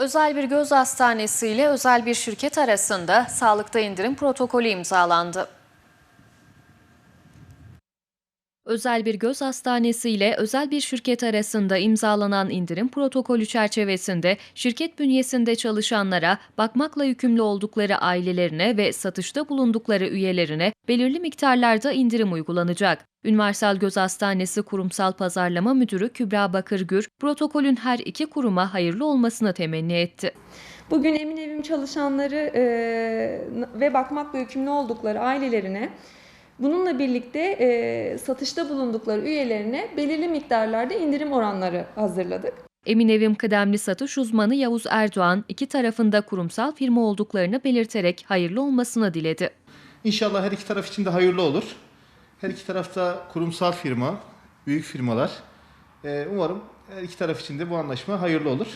Özel bir göz hastanesi ile özel bir şirket arasında sağlıkta indirim protokolü imzalandı. Özel bir göz hastanesi ile özel bir şirket arasında imzalanan indirim protokolü çerçevesinde şirket bünyesinde çalışanlara, bakmakla yükümlü oldukları ailelerine ve satışta bulundukları üyelerine belirli miktarlarda indirim uygulanacak. Üniversal Göz Hastanesi Kurumsal Pazarlama Müdürü Kübra Bakırgür, protokolün her iki kuruma hayırlı olmasını temenni etti. Bugün Emin Evim çalışanları e, ve bakmakla yükümlü oldukları ailelerine bununla birlikte e, satışta bulundukları üyelerine belirli miktarlarda indirim oranları hazırladık. Eminevim kıdemli satış uzmanı Yavuz Erdoğan iki tarafında kurumsal firma olduklarını belirterek hayırlı olmasını diledi. İnşallah her iki taraf için de hayırlı olur. Her iki tarafta kurumsal firma, büyük firmalar. Ee, Umarım her iki taraf için de bu anlaşma hayırlı olur.